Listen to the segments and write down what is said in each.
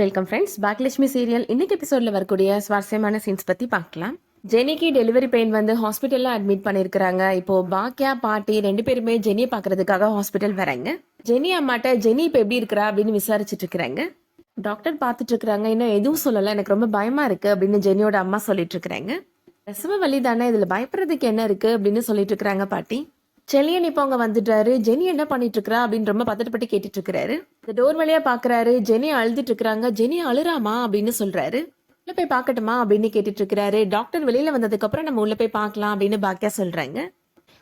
Welcome friends பாக்லட்சுமி serial இன்னைக்கு எபிசோட்ல வரக்கூடிய சுவாரஸ்யமான சீன்ஸ் பத்தி பார்க்கலாம். ஜெனிக்கு டெலிவரி பெயின் வந்து ஹாஸ்பிட்டல்ல அட்மிட் பண்ணியிருக்கிறாங்க இப்போ பாக்கியா பாட்டி ரெண்டு பேருமே ஜெனியை பாக்குறதுக்காக ஹாஸ்பிட்டல் வராங்க. ஜெனி அம்மாட்ட ஜெனி இப்போ எப்படி இருக்கிறா? அப்படின்னு விசாரிச்சுட்டு இருக்கிறாங்க. டாக்டர் பார்த்துட்டு இருக்காங்க இன்னும் எதுவும் சொல்லல. எனக்கு ரொம்ப பயமா இருக்கு அப்படின்னு ஜெனியோட அம்மா சொல்லிட்டு இருக்கிறாங்க. பிரசவ வழி தானே? இதுல பயப்படுறதுக்கு என்ன இருக்கு அப்படின்னு சொல்லிட்டு இருக்கிறாங்க பாட்டி. செல்லியன் இப்போ அவங்க வந்துட்டாரு. ஜெனி என்ன பண்ணிட்டு இருக்கிறா அப்படின்னு ரொம்ப பதட்டப்பட்டு கேட்டுட்டு இருக்கிறாரு இந்த டோர் வழியா பாக்குறாரு. ஜெனி அழுதுட்டு இருக்கிறாங்க ஜெனி அழுறாமா அப்படின்னு சொல்றாரு. உள்ள போய் பார்க்கட்டுமா அப்படின்னு கேட்டுட்டு இருக்கிறாரு டாக்டர் வெளியில வந்ததுக்கு அப்புறம் நம்ம உள்ள போய் பார்க்கலாம் அப்படின்னு பாக்கியா சொல்றாங்க.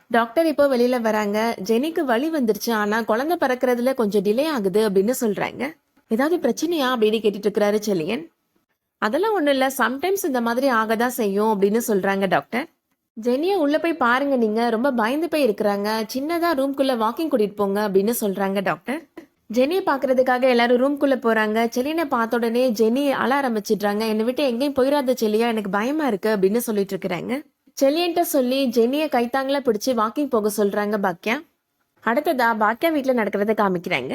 டாக்டர் இப்போ வெளியில வராங்க. ஜெனிக்கு வலி வந்துருச்சு. ஆனா குழந்தை பிறக்கிறதுல கொஞ்சம் டிலே ஆகுது அப்படின்னு சொல்றாங்க. ஏதாவது பிரச்சனையா அப்படின்னு கேட்டுட்டு இருக்கிறாரு செலியன். அதெல்லாம் ஒண்ணும் இல்ல. சம்டைம்ஸ் இந்த மாதிரி ஆகதான் செய்யும் அப்படின்னு சொல்றாங்க டாக்டர். ஜெனியை உள்ளே போய் பாருங்க நீங்கள் ரொம்ப பயந்து போய் இருக்கிறாங்க. சின்னதாக ரூம்குள்ளே வாக்கிங் கூட்டிகிட்டு போங்க அப்படின்னு சொல்கிறாங்க டாக்டர் ஜெனியை பார்க்கறதுக்காக எல்லாரும் ரூம்குள்ளே போகிறாங்க செலினை பார்த்த உடனே ஜெனி அழ ஆரம்பிச்சிடுறாங்க. என்னை விட்டு எங்கேயும் போயிடாத செல்லியா எனக்கு பயமாக இருக்குது அப்படின்னு சொல்லிட்டு இருக்கிறாங்க. செல்லியன்ட்ட சொல்லி ஜெனியை கைத்தாங்களா பிடிச்சி வாக்கிங் போக சொல்கிறாங்க பாக்கியா அடுத்ததா பாக்கியா வீட்டில் நடக்கிறத காமிக்கிறாங்க.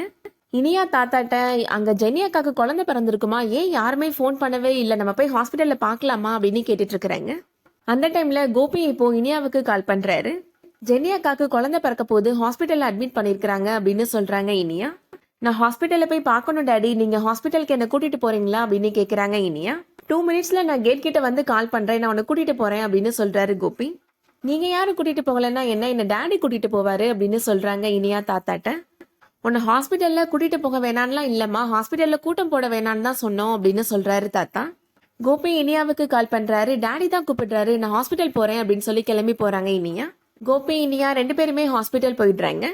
இனியா தாத்தாட்ட அங்க ஜெனி அக்காக்கு குழந்தை பிறந்திருக்குமா? ஏன் யாருமே ஃபோன் பண்ணவே இல்லை. நம்ம போய் ஹாஸ்பிட்டல்ல பார்க்கலாமா? அப்படின்னு கேட்டுட்டு இருக்கிறாங்க. அந்த டைம்ல கோபி இப்போ இனியாவுக்கு கால் பண்றாரு. ஜெனி அக்காக்கு குழந்தை பிறக்க போது ஹாஸ்பிட்டல்ல அட்மிட் பண்ணிருக்கிறாங்க அப்படின்னு சொல்றாங்க இனியா. நான் ஹாஸ்பிட்டல்ல போய் பார்க்கணும் டேடி. நீங்க ஹாஸ்பிட்டலுக்கு என்ன கூட்டிட்டு போறீங்களா அப்படின்னு கேக்குறாங்க இனியா. டூ மினிட்ஸ்ல நான் கேட் கிட்ட வந்து கால் பண்றேன். நான் உன்னை கூட்டிட்டு போறேன் அப்படின்னு சொல்றாரு கோபி. நீங்க யாரும் கூட்டிட்டு போகலன்னா என்ன? என்ன டேடி கூட்டிட்டு போவாரு அப்படின்னு சொல்றாங்க இனியா தாத்தாட்ட. உன்னை ஹாஸ்பிட்டல்ல கூட்டிட்டு போக வேணான்லாம் இல்லம்மா. ஹாஸ்பிட்டல்ல கூட்டம் போட வேணான்னு தான் சொன்னோம் அப்படின்னு சொல்றாரு தாத்தா. கோபி இனியாவுக்கு கால் பண்ணுறாரு டாடி தான் கூப்பிடுறாரு. நான் ஹாஸ்பிட்டல் போகிறேன் அப்படின்னு சொல்லி கிளம்பி போகிறாங்க இனியா. கோபி இனியா ரெண்டு பேருமே ஹாஸ்பிட்டல் போயிடுறாங்க.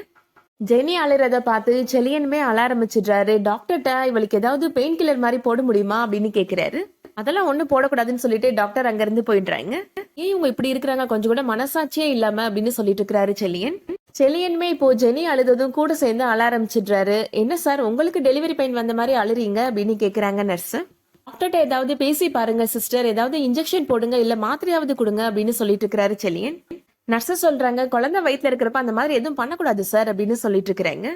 ஜெனி அழுறத பார்த்து செலியனுமே அழ ஆரம்பிச்சிடுறாரு. டாக்டர்கிட்ட இவளுக்கு ஏதாவது பெயின் கில்லர் மாதிரி போட முடியுமா? அப்படின்னு கேட்குறாரு அதெல்லாம் ஒன்றும் போடக்கூடாதுன்னு சொல்லிட்டு டாக்டர் அங்கேருந்து போயிடுறாங்க. ஏன் இவங்க இப்படி இருக்கிறாங்க? கொஞ்சம் கூட மனசாட்சியே இல்லாமல் அப்படின்னு சொல்லிட்டு இருக்கிறாரு செலியன். செலியனுமே இப்போ ஜெனி அழுததும் கூட சேர்ந்து அழ ஆரம்பிச்சிடுறாரு. என்ன சார் உங்களுக்கு டெலிவரி பெயின் வந்த மாதிரி அழுறீங்க? அப்படின்னு கேட்குறாங்க நர்ஸு டாக்டர்கிட்ட ஏதாவது பேசி பாருங்க சிஸ்டர். ஏதாவது இன்ஜெக்ஷன் போடுங்க இல்ல மாத்திரையாவது கொடுங்க அப்படின்னு சொல்லிட்டு இருக்கிறாரு செலியன். நர்ஸ் சொல்றாங்க குழந்தை வயிற்றுல இருக்கிறப்ப அந்த மாதிரி எதுவும் பண்ணக்கூடாது சார் அப்படின்னு சொல்லிட்டு இருக்கிறாங்க.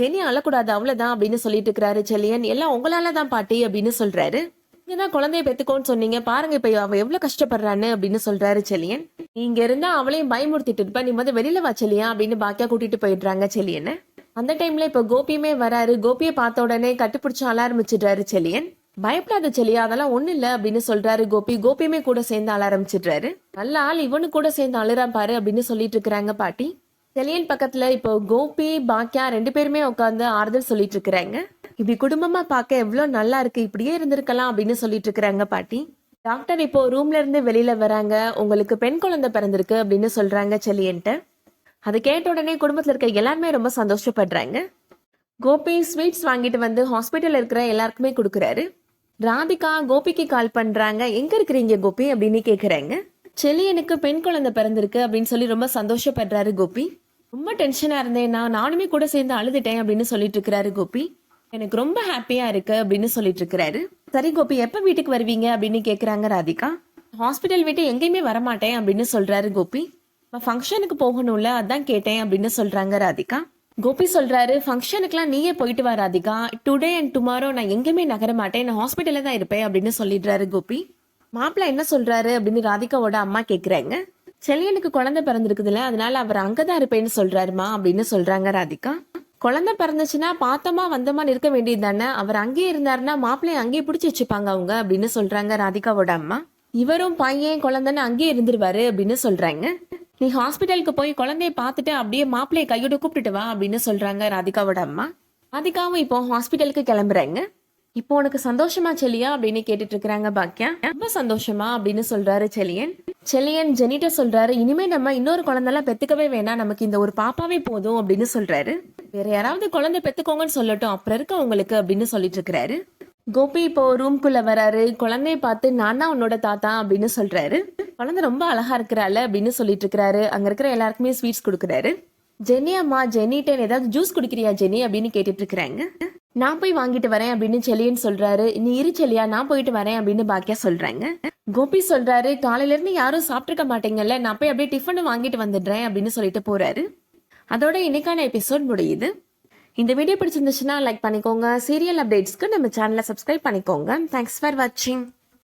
ஜெனி அழக்கூடாது அவ்வளவுதான் அப்படின்னு சொல்லிட்டு இருக்கிறாரு செலியன். எல்லாம் உங்களால தான் பாட்டி அப்படின்னு சொல்றாரு. நீங்க தான் குழந்தைய பெத்துக்கோன்னு சொன்னீங்க பாருங்க இப்ப அவ எவ்வளவு கஷ்டப்படுறான்னு அப்படின்னு சொல்றாரு செலியன். இங்க இருந்தா அவளையும் பயமுறுத்திட்டு இருப்ப நீ வந்து வெளியில வா செலியா அப்படின்னு பாக்கியா கூட்டிட்டு போயிடுறாங்க செலியனை. அந்த டைம்ல இப்ப கோபியுமே வராரு. கோபியை பார்த்த உடனே கட்டுப்பிடிச்சு அலாரமிச்சிடுறாரு ஆரம்பிச்சிடுறாரு செலியன். பயப்படாத செலியா அதெல்லாம் ஒண்ணு இல்ல அப்படின்னு சொல்றாரு கோபி. கோபியுமே கூட சேர்ந்து அழ ஆரம்பிச்சிடுறாரு நல்ல ஆள் இவனு கூட சேர்ந்து அழுறான் பாரு அப்படின்னு சொல்லிட்டு இருக்கிறாங்க பாட்டி. செலியன் பக்கத்துல இப்போ கோபி பாக்கியா ரெண்டு பேருமே உட்காந்து ஆறுதல் சொல்லிட்டு இருக்கிறாங்க. இப்படி குடும்பமா பார்க்க எவ்வளவு நல்லா இருக்கு இப்படியே இருந்திருக்கலாம் அப்படின்னு சொல்லிட்டு இருக்கிறாங்க பாட்டி. டாக்டர் இப்போ ரூம்ல இருந்து வெளியில வராங்க. உங்களுக்கு பெண் குழந்தை பிறந்திருக்கு அப்படின்னு சொல்றாங்க செலியன்ட்ட அதை கேட்ட உடனே குடும்பத்துல இருக்க எல்லாருமே ரொம்ப சந்தோஷப்படுறாங்க. கோபி ஸ்வீட்ஸ் வாங்கிட்டு வந்து ஹாஸ்பிட்டல் இருக்கிற எல்லாருக்குமே கொடுக்குறாரு. ராதிகா கோபிக்கு கால் பண்றாங்க. எங்க இருக்கிறீங்க கோபி? அப்படின்னு கேக்குறாங்க. செலியனுக்கு பெண் குழந்தை பிறந்திருக்கு அப்படின்னு சொல்லி ரொம்ப சந்தோஷப்படுறாரு கோபி. ரொம்ப டென்ஷனா இருந்தேன். நான் நானுமே கூட சேர்ந்து அழுதுட்டேன் அப்படின்னு சொல்லிட்டு இருக்கிறாரு கோபி. எனக்கு ரொம்ப ஹாப்பியா இருக்கு அப்படின்னு சொல்லிட்டு இருக்கிறாரு. சரி கோபி எப்ப வீட்டுக்கு வருவீங்க? அப்படின்னு கேக்குறாங்க ராதிகா. ஹாஸ்பிட்டல் விட்டு எங்கேயுமே வரமாட்டேன் அப்படின்னு சொல்றாரு கோபி. ஃபங்க்ஷனுக்கு போகணும்ல அதான் கேட்டேன் அப்படின்னு சொல்றாங்க ராதிகா. கோபி சொல்றாரு ஃபங்க்ஷனுக்குலாம் நீயே போயிட்டு வா ராதிகா. டுடே அண்ட் டுமாரோ நான் எங்கேயுமே நகர மாட்டேன். நான் ஹாஸ்பிட்டலில் தான் இருப்பேன் அப்படின்னு சொல்லிடுறாரு கோபி. மாப்பிள்ள என்ன சொல்றாரு? அப்படின்னு ராதிகாவோட அம்மா கேக்குறாங்க. செல்லியனுக்கு குழந்தை பிறந்திருக்குதுல்ல அதனால அவர் அங்கதான் இருப்பேன்னு சொல்றாருமா? அப்படின்னு சொல்றாங்க ராதிகா. குழந்தை பிறந்துச்சுன்னா பார்த்தமா வந்தமா இருக்க வேண்டியது தானே. அவர் அங்கேயே இருந்தாருன்னா மாப்பிள்ளைய அங்கேயே பிடிச்சி வச்சுப்பாங்க அவங்க அப்படின்னு சொல்றாங்க ராதிகாவோட அம்மா. இவரும் பையன் குழந்தைன்னு அங்கேயே இருந்துருவாரு அப்படின்னு சொல்றாங்க. நீ ஹாஸ்பிட்டலுக்கு போய் குழந்தைய பார்த்துட்டு அப்படியே மாப்பிள்ளைய கையோட கூப்பிட்டுட்டு வா அப்படின்னு சொல்றாங்க ராதிகாவோட அம்மா. ராதிகாவும் இப்போ ஹாஸ்பிட்டலுக்கு கிளம்புறாங்க. இப்போ உனக்கு சந்தோஷமா செலியா அப்படின்னு கேட்டுட்டு இருக்கிறாங்க பாக்கியா ரொம்ப சந்தோஷமா அப்படின்னு சொல்றாரு செலியன். செலியன் ஜெனிட்ட சொல்றாரு இனிமே நம்ம இன்னொரு குழந்தைலாம் பெத்துக்கவே வேணாம். நமக்கு இந்த ஒரு பாப்பாவே போதும் அப்படின்னு சொல்றாரு. வேற யாராவது குழந்தை பெத்துக்கோங்கன்னு சொல்லட்டும். அப்புறம் இருக்க உங்களுக்கு? அப்படின்னு சொல்லிட்டு இருக்கிறாரு. கோபி இப்போ ரூம்குள்ள வராரு. குழந்தைய பார்த்து நான் தான் உன்னோட தாத்தா அப்படின்னு சொல்றாரு. குழந்தை ரொம்ப அழகா இருக்கிறாள் அப்படின்னு சொல்லிட்டு இருக்கிறாரு. அங்க இருக்கிற எல்லாருக்குமே ஸ்வீட்ஸ் கொடுக்குறாரு. ஜெனி அம்மா ஜெனிட்டேன் ஏதாவது ஜூஸ் குடிக்கிறியா ஜெனி அப்படின்னு கேட்டுட்டு இருக்கிறாங்க. நான் போய் வாங்கிட்டு வரேன் அப்படின்னு செலியன் சொல்றாரு. நீ இரு செலியா நான் போயிட்டு வரேன் அப்படின்னு பாக்கியா சொல்றாங்க. கோபி சொல்றாரு காலையில இருந்து யாரும் சாப்பிட்டுருக்க மாட்டீங்கல்ல நான் போய் அப்படியே டிஃபன் வாங்கிட்டு வந்துடுறேன் அப்படின்னு சொல்லிட்டு போறாரு. அதோட இன்னைக்கான எபிசோட் முடியுது. இந்த வீடியோ பிடிச்சிருந்துச்சுன்னா லைக் பண்ணிக்கோங்க. சீரியல் அப்டேட்ஸ்க்கு நம்ம சேனலை சப்ஸ்கிரைப் பண்ணிக்கோங்க. தேங்க்ஸ் ஃபார் வாட்சிங்